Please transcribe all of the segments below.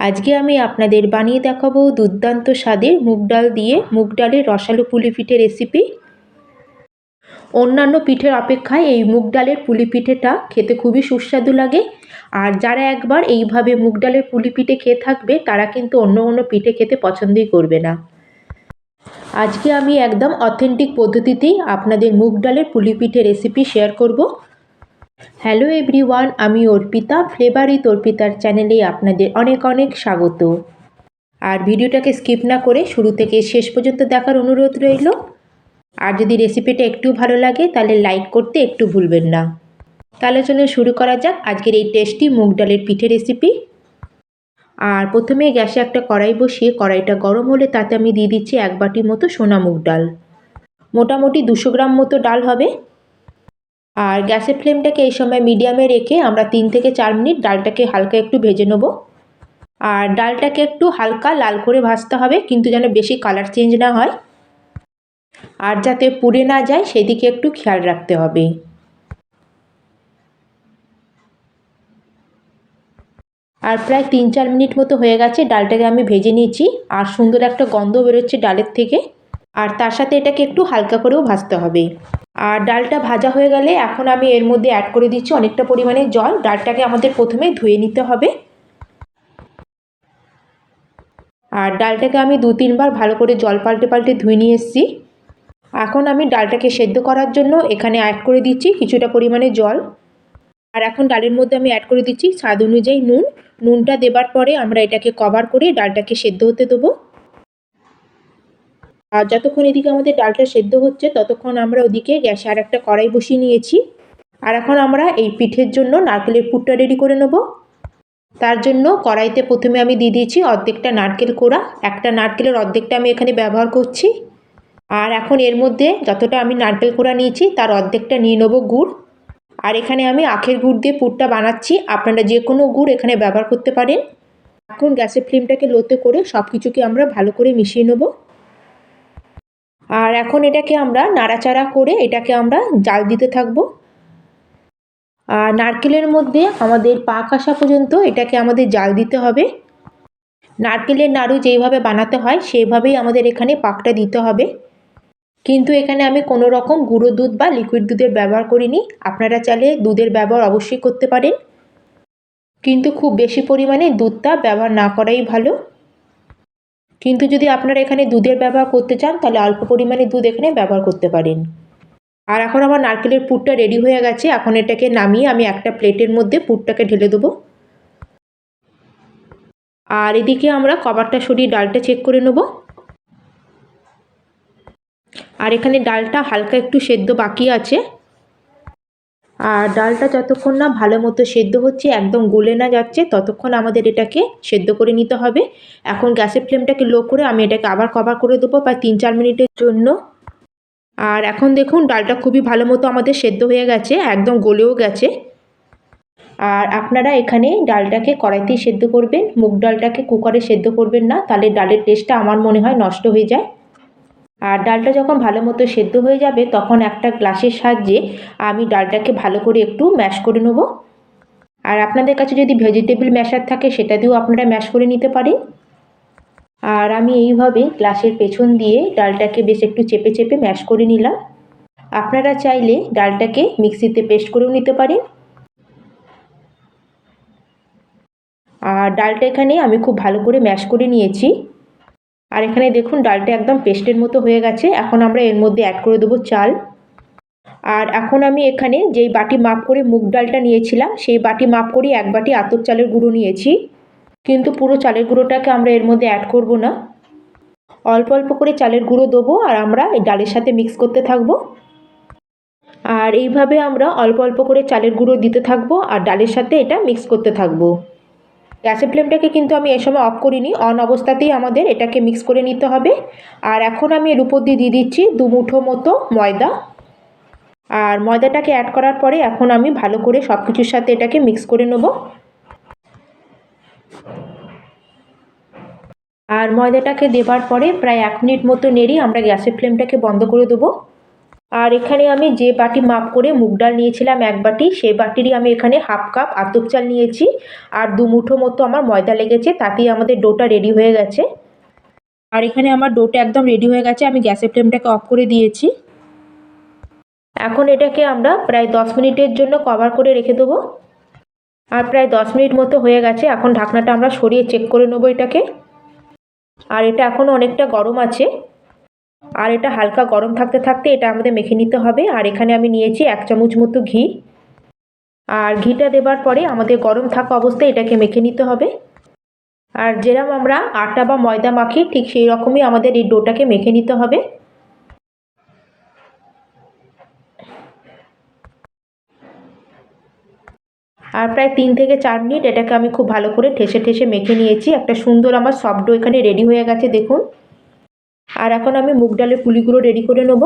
আজকে আমি আপনাদের বানিয়ে দেখাবো দুর্দান্ত স্বাদের মুগ ডাল দিয়ে মুগ ডালের রসালো পুলি পিঠে রেসিপি অন্যান্য পিঠের অপেক্ষায় এই মুগ ডালের পুলি পিঠেটা খেতে খুবই সুস্বাদু লাগে। আর যারা একবার এইভাবে মুগ ডালের পুলি পিঠে খেয়ে থাকবে, তারা কিন্তু অন্য অন্য পিঠে খেতে পছন্দই করবে না। আজকে আমি একদম অথেন্টিক পদ্ধতিতেই আপনাদের মুগ ডালের পুলি পিঠে রেসিপি শেয়ার করব। হ্যালো এভরিওয়ান আমি অর্পিতা ফ্লেভার উইথ অর্পিতার চ্যানেলে আপনাদের অনেক অনেক স্বাগত। আর ভিডিওটাকে স্কিপ না করে শুরু থেকে শেষ পর্যন্ত দেখার অনুরোধ রইল। আর যদি রেসিপিটা একটু ভালো লাগে, তাহলে লাইক করতে একটু ভুলবেন না। তাহলে চলে শুরু করা যাক আজকের এই টেস্টি মুগ ডালের পিঠে রেসিপি আর প্রথমে গ্যাসে একটা কড়াই বসিয়ে কড়াইটা গরম হলে তাতে আমি দিয়ে দিচ্ছি এক বাটি মতো সোনা মুগ ডাল। মোটামুটি দুশো গ্রাম মতো ডাল হবে। আর গ্যাসের ফ্লেমটাকে এই সময় মিডিয়ামে রেখে আমরা তিন থেকে চার মিনিট ডালটাকে হালকা একটু ভেজে নেব। আর ডালটাকে একটু হালকা লাল করে ভাজতে হবে, কিন্তু যেন বেশি কালার চেঞ্জ না হয়। আর যাতে পুড়ে না যায়, সেদিকে একটু খেয়াল রাখতে হবে। আর প্রায় তিন চার মিনিট মতো হয়ে গেছে, ডালটাকে আমি ভেজে নিয়েছি। আর সুন্দর একটা গন্ধ বেরোচ্ছে ডালের থেকে। আর তার সাথে এটাকে একটু হালকা করেও ভাজতে হবে। আর ডালটা ভাজা হয়ে গেলে এখন আমি এর মধ্যে অ্যাড করে দিচ্ছি অনেকটা পরিমাণে জল। ডালটাকে আমাদের প্রথমে ধুয়ে নিতে হবে। আর ডালটাকে আমি দু তিনবার ভালো করে জল পাল্টে পাল্টে ধুয়ে নিয়ে এসেছি। এখন আমি ডালটাকে সেদ্ধ করার জন্য এখানে অ্যাড করে দিচ্ছি কিছুটা পরিমাণে জল। আর এখন ডালের মধ্যে আমি অ্যাড করে দিচ্ছি স্বাদ অনুযায়ী নুন। নুনটা দেবার পরে আমরা এটাকে কভার করে ডালটাকে সেদ্ধ হতে দেবো। আর যতক্ষণ এদিকে আমাদের ডালটা সেদ্ধ হচ্ছে, ততক্ষণ আমরা ওদিকে গ্যাসে আর একটা কড়াই বসিয়ে নিয়েছি। আর এখন আমরা এই পিঠের জন্য নারকেলের পুরটা রেডি করে নেব। তার জন্য কড়াইতে প্রথমে আমি দিয়ে দিয়েছি অর্ধেকটা নারকেল কোড়া, একটা নারকেলের অর্ধেকটা আমি এখানে ব্যবহার করছি। আর এখন এর মধ্যে যতটা আমি নারকেল কোড়া নিয়েছি, তার অর্ধেকটা নিয়ে নেব গুড়। আর এখানে আমি আখের গুড় দিয়ে পুরটা বানাচ্ছি, আপনারা যে কোনো গুড় এখানে ব্যবহার করতে পারেন। এখন গ্যাসের ফ্লেমটাকে লোতে করে সব কিছুকে আমরা ভালো করে মিশিয়ে নেব। আর এখন এটাকে আমরা নাড়াচাড়া করে এটাকে আমরা জাল দিতে থাকব। আর নারকেলের মধ্যে আমাদের পাক আসা পর্যন্ত এটাকে আমাদের জাল দিতে হবে। নারকেলের নাড়ু যেইভাবে বানাতে হয় সেইভাবেই আমাদের এখানে পাকটা দিতে হবে। কিন্তু এখানে আমি কোনো রকম গুঁড়ো দুধ বা লিকুইড দুধের ব্যবহার করিনি। আপনারা চাইলে দুধের ব্যবহার অবশ্যই করতে পারেন। কিন্তু খুব বেশি পরিমাণে দুধটা ব্যবহার না করাই ভালো। কিন্তু যদি আপনারা এখানে দুধের ব্যবহার করতে চান, তাহলে অল্প পরিমাণে দুধ এখানে ব্যবহার করতে পারেন। আর এখন আমার নারকেলের পুরটা রেডি হয়ে গেছে। এখন এটাকে নামিয়ে আমি একটা প্লেটের মধ্যে পুরটাকে ঢেলে দেবো। আর এদিকে আমরা কভারটা সরিয়ে ডালটা চেক করে নেব। আর এখানে ডালটা হালকা একটু সেদ্ধ বাকি আছে। আর ডালটা যতক্ষণ না ভালো মতো সেদ্ধ হচ্ছে, একদম গলে না যাচ্ছে, ততক্ষণ আমাদের এটাকে সেদ্ধ করে নিতে হবে। এখন গ্যাসের ফ্লেমটাকে লো করে আমি এটাকে আবার কভার করে দেবো প্রায় তিন চার মিনিটের জন্য। আর এখন দেখুন, ডালটা খুবই ভালো মতো আমাদের সেদ্ধ হয়ে গেছে, একদম গলেও গেছে। আর আপনারা এখানে ডালটাকে কড়াইতেই সেদ্ধ করবেন, মুগ ডালটাকে কুকারে সেদ্ধ করবেন না, তাহলে ডালের টেস্টটা আমার মনে হয় নষ্ট হয়ে যায়। আর ডালটা যখন ভালো মতো সেদ্ধ হয়ে যাবে, তখন একটা গ্লাসের সাহায্যে আমি ডালটাকে ভালো করে একটু ম্যাশ করে নেব। আর আপনাদের কাছে যদি ভেজিটেবল ম্যাশার থাকে, সেটা দিয়েও আপনারা ম্যাশ করে নিতে পারেন। আর আমি এইভাবে গ্লাসের পেছন দিয়ে ডালটাকে বেশ একটু চেপে চেপে ম্যাশ করে নিলাম। আপনারা চাইলে ডালটাকে মিক্সিতে পেস্ট করেও নিতে পারেন। আর ডালটা এখানে আমি খুব ভালো করে ম্যাশ করে নিয়েছি। আর এখানে দেখুন, ডালটা একদম পেস্টের মতো হয়ে গেছে। এখন আমরা এর মধ্যে অ্যাড করে দেবো চাল। আর এখন আমি এখানে যেই বাটি মাপ করে মুগ ডালটা নিয়েছিলাম, সেই বাটি মাপ করে এক বাটি আতপ চালের গুঁড়ো নিয়েছি। কিন্তু পুরো চালের গুঁড়োটাকে আমরা এর মধ্যে অ্যাড করব না। অল্প অল্প করে চালের গুঁড়ো দেবো আর আমরা এই ডালের সাথে মিক্স করতে থাকব। আর এইভাবে আমরা অল্প অল্প করে চালের গুঁড়ো দিতে থাকব আর ডালের সাথে এটা মিক্স করতে থাকব। গ্যাসের ফ্লেমটাকে কিন্তু আমি এ সময় অফ করিনি অন অবস্থাতেই আমাদের এটাকে মিক্স করে নিতে হবে। আর এখন আমি এর উপর দিয়ে দিয়ে দিচ্ছি দু মুঠো মতো ময়দা। আর ময়দাটাকে অ্যাড করার পরে এখন আমি ভালো করে সব কিছুর সাথে এটাকে মিক্স করে নেব। আর ময়দাটাকে দেবার পরে প্রায় এক মিনিট মতো নেড়ে আমরা গ্যাসের ফ্লেমটাকে বন্ধ করে দেবো। আর এখানে আমি যে বাটি মাপ করে মুগ ডাল নিয়েছিলাম এক বাটি, সেই বাটিরই আমি এখানে হাফ কাপ আতপ চাল নিয়েছি। আর দু মুঠো মতো আমার ময়দা লেগেছে, তাতেই আমাদের ডোটা রেডি হয়ে গেছে। আর এখানে আমার ডোটা একদম রেডি হয়ে গেছে, আমি গ্যাসের ফ্লেমটাকে অফ করে দিয়েছি। এখন এটাকে আমরা প্রায় দশ মিনিটের জন্য কভার করে রেখে দেবো। আর প্রায় দশ মিনিট মতো হয়ে গেছে, এখন ঢাকনাটা আমরা সরিয়ে চেক করে নেব এটাকে। আর এটা এখনও অনেকটা গরম আছে। আর এটা হালকা গরম থাকতে থাকতে এটা আমাদের মেখে নিতে হবে। আর এখানে আমি নিয়েছি এক চামচ মতো ঘি। আর ঘিটা দেবার পরে আমাদের গরম থাকা অবস্থায় এটাকে মেখে নিতে হবে। আর যেরকম আমরা আটা বা ময়দা মাখি, ঠিক সেই রকমই আমাদের এই ডোটাকে মেখে নিতে হবে। আর প্রায় তিন থেকে চার মিনিট এটাকে আমি খুব ভালো করে ঠেসে ঠেসে মেখে নিয়েছি। একটা সুন্দর আমার সফট ডো এখানে রেডি হয়ে গেছে, দেখুন। আর এখন আমি মুগ ডালের পুলিগুলো রেডি করে নেব।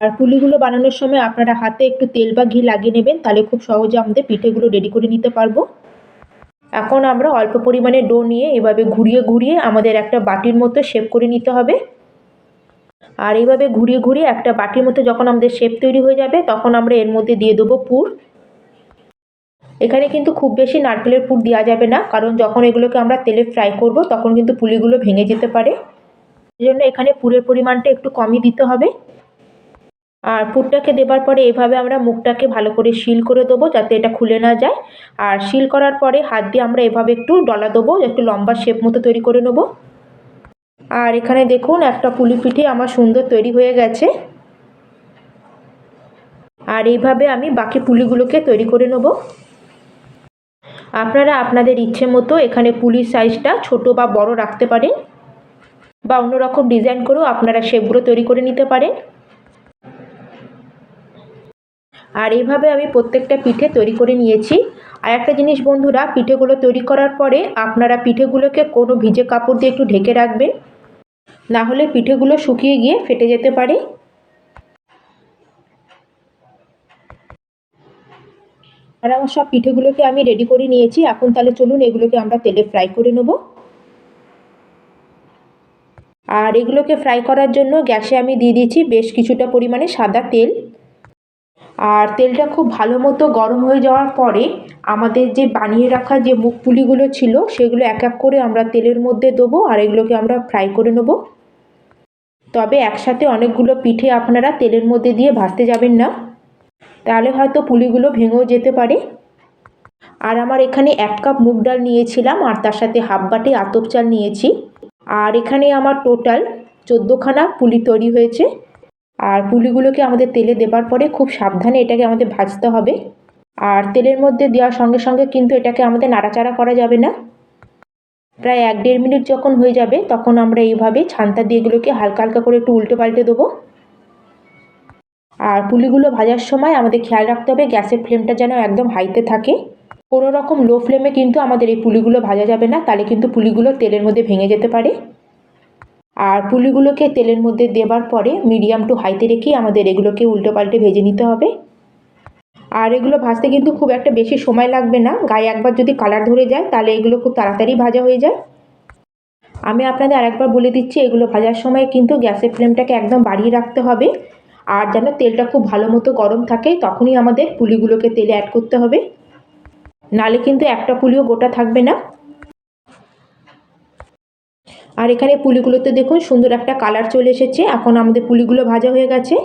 আর পুলিগুলো বানানোর সময় আপনারা হাতে একটু তেল বা ঘি লাগিয়ে নেবেন, তাহলে খুব সহজে আমাদের পিঠেগুলো রেডি করে নিতে পারব। এখন আমরা অল্প পরিমাণে ডো নিয়ে এভাবে ঘুরিয়ে ঘুরিয়ে আমাদের একটা বাটির মতো শেপ করে নিতে হবে। আর এইভাবে ঘুরিয়ে ঘুরিয়ে একটা বাটির মতো যখন আমাদের শেপ তৈরি হয়ে যাবে, তখন আমরা এর মধ্যে দিয়ে দেবো পুর। এখানে কিন্তু খুব বেশি নারকেলের পুর দেওয়া যাবে না, কারণ যখন এগুলোকে আমরা তেলে ফ্রাই করব, তখন কিন্তু পুলিগুলো ভেঙে যেতে পারে। এই জন্য এখানে পুরের পরিমাণটা একটু কমই দিতে হবে। আর পুরটাকে দেবার পরে এভাবে আমরা মুখটাকে ভালো করে শিল করে দেবো যাতে এটা খুলে না যায়। আর শিল করার পরে হাত দিয়ে আমরা এভাবে একটু ডলা দেবো, একটু লম্বা শেপ মতো তৈরি করে নেব। আর এখানে দেখুন একটা পুলি পিঠে আমার সুন্দর তৈরি হয়ে গেছে। আর এইভাবে আমি বাকি পুলিগুলোকে তৈরি করে নেব। আপনারা আপনাদের ইচ্ছে মতো এখানে পুলির সাইজটা ছোট বা বড় রাখতে পারেন। বা অন্য রকম ডিজাইন করেও আপনারা শেপগুলো তৈরি করে নিতে পারেন। আর এইভাবে আমি প্রত্যেকটা পিঠে তৈরি করে নিয়েছি। আর একটা জিনিস বন্ধুরা, পিঠেগুলো তৈরি করার পরে আপনারা পিঠেগুলোকে কোনো ভিজে কাপড় দিয়ে একটু ঢেকে রাখবেন। না হলে পিঠেগুলো শুকিয়ে গিয়ে ফেটে যেতে পারে। আর আমার সব পিঠেগুলোকে আমি রেডি করে নিয়েছি। এখন তাহলে চলুন এগুলোকে আমরা তেলে ফ্রাই করে নেব। আর এগুলোকে ফ্রাই করার জন্য গ্যাসে আমি দিয়ে দিয়েছি বেশ কিছুটা পরিমাণে সাদা তেল। আর তেলটা খুব ভালো মতো গরম হয়ে যাওয়ার পরে আমাদের যে বানিয়ে রাখা যে মুখ পুলিগুলো ছিল, সেগুলো এক এক করে আমরা তেলের মধ্যে দেবো আর এগুলোকে আমরা ফ্রাই করে নেব। তবে একসাথে অনেকগুলো পিঠে আপনারা তেলের মধ্যে দিয়ে ভাজতে যাবেন না। তাহলে হয়তো পুলিগুলো ভেঙেও যেতে পারে। আর আমার এখানে এক কাপ মুগ ডাল নিয়েছিলাম, আর তার সাথে হাফ বাটি আতপ চাল নিয়েছি। আর এখানে আমার টোটাল চোদ্দোখানা পুলি তৈরি হয়েছে। আর পুলিগুলোকে আমাদের তেলে দেবার পরে খুব সাবধানে এটাকে আমাদের ভাজতে হবে। আর তেলের মধ্যে দেওয়ার সঙ্গে সঙ্গে কিন্তু এটাকে আমাদের নাড়াচাড়া করা যাবে না। প্রায় এক দেড় মিনিট যখন হয়ে যাবে, তখন আমরা এইভাবে ছান্তা দিয়ে এগুলোকে হালকা হালকা করে একটু উল্টে পাল্টে দেবো। আর পুলিগুলো ভাজার সময় আমাদের খেয়াল রাখতে হবে গ্যাসের ফ্লেমটা যেন একদম হাইতে থাকে। কোনো রকম লো ফ্লেমে কিন্তু আমাদের এই পুলিগুলো ভাজা যাবে না, তাহলে কিন্তু পুলিগুলো তেলের মধ্যে ভেঙে যেতে পারে। আর পুলিগুলোকে তেলের মধ্যে দেবার পরে মিডিয়াম টু হাইতে রেখেই আমাদের এগুলোকে উল্টো পাল্টে ভেজে নিতে হবে। আর এগুলো ভাজতে কিন্তু খুব একটা বেশি সময় লাগবে না, গায়ে একবার যদি কালার ধরে যায়, তাহলে এগুলো খুব তাড়াতাড়ি ভাজা হয়ে যায়। আমি আপনাদের আরেকবার বলে দিচ্ছি, এগুলো ভাজার সময় কিন্তু গ্যাসের ফ্লেমটাকে একদম বাড়িয়ে রাখতে হবে। আর যেন তেলটা খুব ভালো মতো গরম থাকে, তখনই আমাদের পুলিগুলোকে তেলে অ্যাড করতে হবে। নালে কিন্তু একটা পুলিও গোটা থাকবে না। আর এখানে পুলিগুলোতে দেখুন সুন্দর একটা কালার চলে এসেছে। এখন আমাদের পুলিগুলো ভাজা হয়ে গেছে।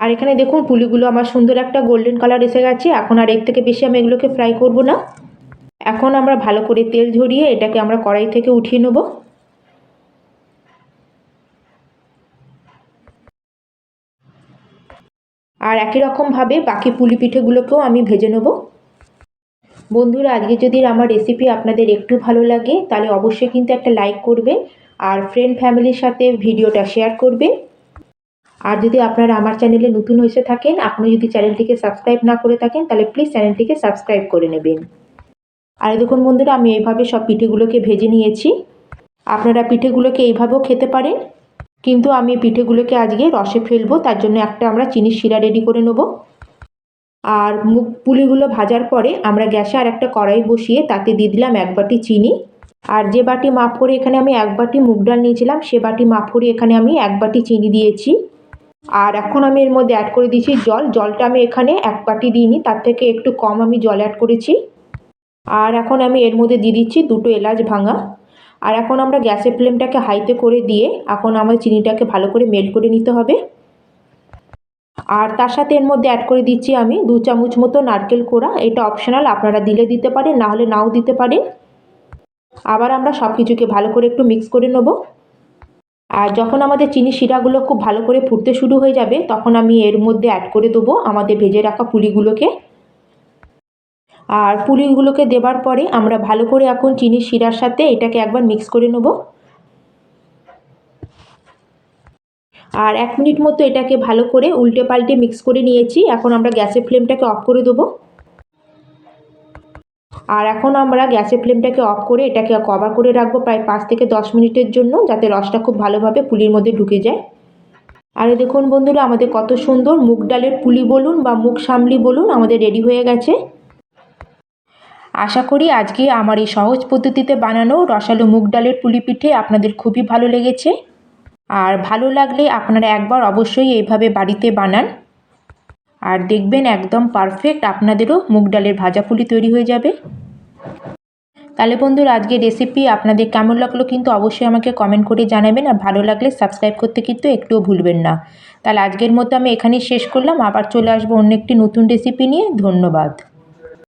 আর এখানে দেখুন পুলিগুলো আমার সুন্দর একটা গোল্ডেন কালার এসে গেছে। এখন আর এর থেকে বেশি আমি এগুলোকে ফ্রাই করব না। এখন আমরা ভালো করে তেল ঝরিয়ে এটাকে আমরা কড়াই থেকে উঠিয়ে নেব। আর একই রকমভাবে বাকি পুলি পিঠেগুলোকেও আমি ভেজে নেব। বন্ধুরা, আজকে যদি আমার রেসিপি আপনাদের একটু ভালো লাগে, তাহলে অবশ্যই কিন্তু একটা লাইক করবেন আর ফ্রেন্ড ফ্যামিলির সাথে ভিডিওটা শেয়ার করবে। আর যদি আপনারা আমার চ্যানেলে নতুন হয়েছে থাকেন, আপনি যদি চ্যানেলটিকে সাবস্ক্রাইব না করে থাকেন, তাহলে প্লিজ চ্যানেলটিকে সাবস্ক্রাইব করে নেবেন। আর দেখুন বন্ধুরা, আমি এইভাবে সব পিঠেগুলোকে ভেজে নিয়েছি। আপনারা পিঠেগুলোকে এইভাবেও খেতে পারেন, কিন্তু আমি পিঠেগুলোকে আজকে রসে ফেলব, তার জন্য একটা আমরা চিনির শিরা রেডি করে নেব। আর মুগ পুলিগুলো ভাজার পরে আমরা গ্যাসে আর একটা কড়াই বসিয়ে তাতে দিয়ে দিলাম এক বাটি চিনি। আর যে বাটি মাপ করে এখানে আমি এক বাটি মুগ ডাল নিয়েছিলাম, সে বাটি মাপ করে এখানে আমি এক বাটি চিনি দিয়েছি। আর এখন আমি এর মধ্যে অ্যাড করে দিয়েছি জল। জলটা আমি এখানে এক বাটি দিইনি, তার থেকে একটু কম আমি জল অ্যাড করেছি। আর এখন আমি এর মধ্যে দিয়ে দিচ্ছি দুটো এলাচ ভাঙা। আর এখন আমরা গ্যাসের ফ্লেমটাকে হাইতে করে দিয়ে এখন আমার চিনিটাকে ভালো করে মেল্ট করে নিতে হবে। আর তার সাথে এর মধ্যে অ্যাড করে দিচ্ছি আমি দু চামচ মতো নারকেল কোড়া। এটা অপশনাল আপনারা দিলে দিতে পারেন, না হলে নাও দিতে পারেন। আবার আমরা সব কিছুকে ভালো করে একটু মিক্স করে নেব। আর যখন আমাদের চিনি শিরাগুলো খুব ভালো করে ফুটতে শুরু হয়ে যাবে, তখন আমি এর মধ্যে অ্যাড করে দেবো আমাদের ভেজে রাখা পুলিগুলোকে। আর পুলিগুলোকে দেবার পরে আমরা ভালো করে এখন চিনি শিরার সাথে এটাকে একবার মিক্স করে নেব। আর এক মিনিট মতো এটাকে ভালো করে উল্টে পাল্টে মিক্স করে নিয়েছি। এখন আমরা গ্যাসের ফ্লেমটাকে অফ করে দেবো। আর এখন আমরা গ্যাসের ফ্লেমটাকে অফ করে এটাকে কভার করে রাখব প্রায় পাঁচ থেকে দশ মিনিটের জন্য, যাতে রসটা খুব ভালোভাবে পুলির মধ্যে ঢুকে যায়। আর দেখুন বন্ধুরা, আমাদের কত সুন্দর মুগ ডালের পুলি বলুন বা মুগ সামলি বলুন আমাদের রেডি হয়ে গেছে। আশা করি আজকে আমার এই সহজ পদ্ধতিতে বানানো রসালো মুগ ডালের পুলি পিঠে আপনাদের খুবই ভালো লেগেছে। আর ভালো লাগলে আপনারা একবার অবশ্যই এইভাবে বাড়িতে বানান। আর দেখবেন একদম পারফেক্ট আপনাদেরও মুগ ডালের ভাজা পুলি তৈরি হয়ে যাবে। তাহলে বন্ধুরা আজকে রেসিপি আপনাদের কেমন লাগল কিন্তু অবশ্যই আমাকে কমেন্ট করে জানাবেন। আর ভালো লাগলে সাবস্ক্রাইব করতে কিন্তু একটুও ভুলবেন না। তাহলে আজকের মতো আমি এখানেই শেষ করলাম। আবার চলে আসব অন্য একটি নতুন রেসিপি নিয়ে। ধন্যবাদ।